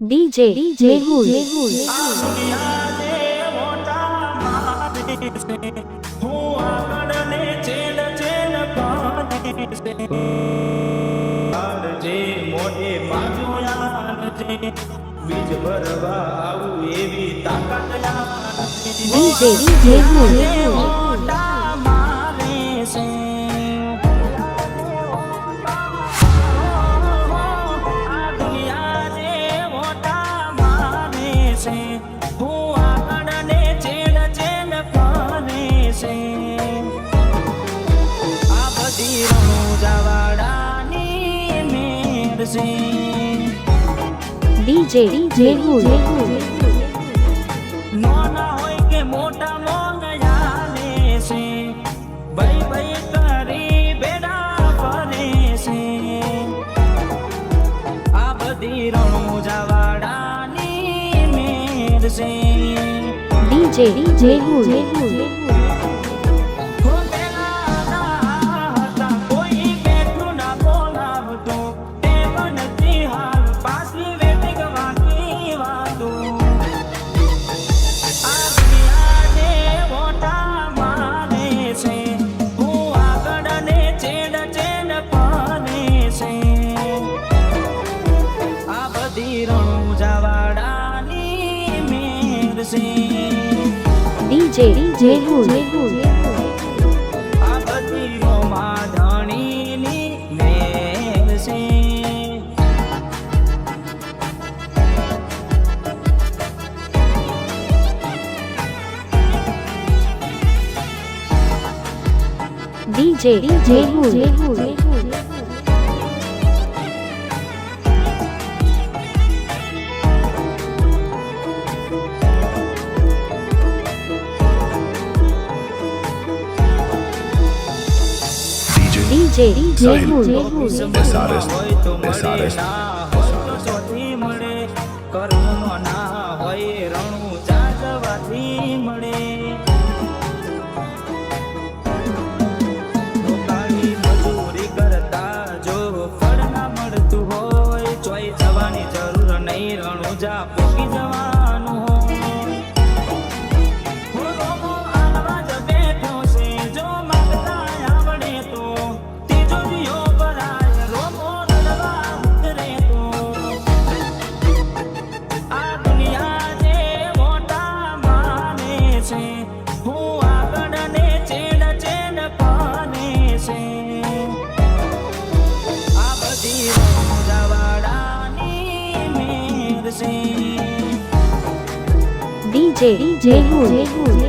DJ Mehul. જે મોઢે માજુયાન છે બીજ ભરવા આવું એવી તાકાત ડીજે મેહુલ. ડીજે મેહુલ. નાના હોય કે મોટા મોંઘયાને છે. ભાઈ ભાઈ કરી બેડા ફરે છે. આ બધી રણુજાવાડાની મેર છે. ડીજે મેહુલ. છે ડીજે મેહુલ આ બધી રોમા ધણીની મેર છે. DJ DJ ડીજે તો મળે કર્મનો ના હોય રણુ જાગવાથી મળે મજૂરી કરતા જો ફળ ના મળતું હોય ચોઈ જવાની જરૂર નહીં રણુજા પોકી રંજાવાડાની મેર છે ડીજે મેહુલ